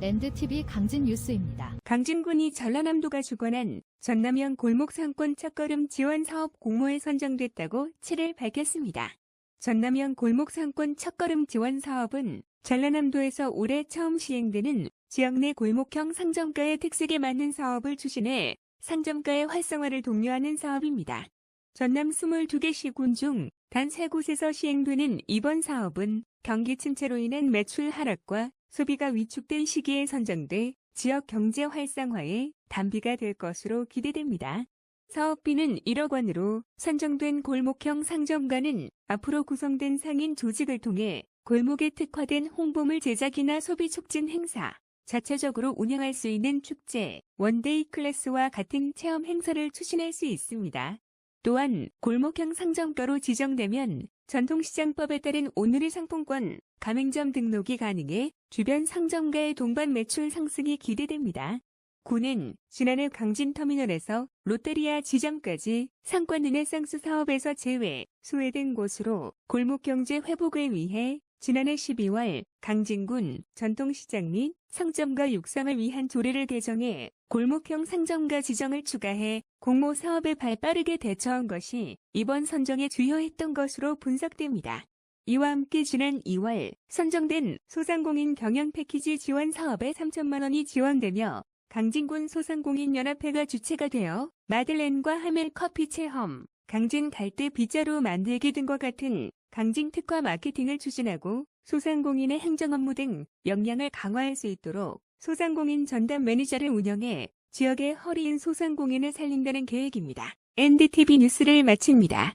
랜드TV 강진 뉴스입니다. 강진군이 전라남도가 주관한 전남형 골목 상권 첫걸음 지원 사업 공모에 선정됐다고 7일 밝혔습니다. 전남형 골목 상권 첫걸음 지원 사업은 전라남도에서 올해 처음 시행되는 지역 내 골목형 상점가의 특색에 맞는 사업을 추진해 상점가의 활성화를 독려하는 사업입니다. 전남 22개 시군 중 단 3곳에서 시행되는 이번 사업은 경기 침체로 인한 매출 하락과 소비가 위축된 시기에 선정돼 지역 경제 활성화에 단비가 될 것으로 기대됩니다. 사업비는 1억 원으로 선정된 골목형 상점가는 앞으로 구성된 상인 조직을 통해 골목에 특화된 홍보물 제작이나 소비 촉진 행사, 자체적으로 운영할 수 있는 축제, 원데이 클래스와 같은 체험 행사를 추진할 수 있습니다. 또한 골목형 상점가로 지정되면 전통시장법에 따른 오늘의 상품권, 가맹점 등록이 가능해 주변 상점가의 동반 매출 상승이 기대됩니다. 군은 지난해 강진터미널에서 롯데리아 지점까지 상권 르네상스 사업에서 제외, 소외된 곳으로 골목경제 회복을 위해 지난해 12월 강진군 전통시장 및 상점가 육성을 위한 조례를 개정해 골목형 상점가 지정을 추가해 공모 사업에 발빠르게 대처한 것이 이번 선정에 주요했던 것으로 분석됩니다. 이와 함께 지난 2월 선정된 소상공인 경영 패키지 지원 사업에 3천만 원이 지원되며 강진군 소상공인연합회가 주체가 되어 마들렌과 하멜 커피 체험, 강진 갈대 빗자루 만들기 등과 같은 강진 특화 마케팅을 추진하고 소상공인의 행정 업무 등 역량을 강화할 수 있도록 소상공인 전담 매니저를 운영해 지역의 허리인 소상공인을 살린다는 계획입니다. NDTV 뉴스를 마칩니다.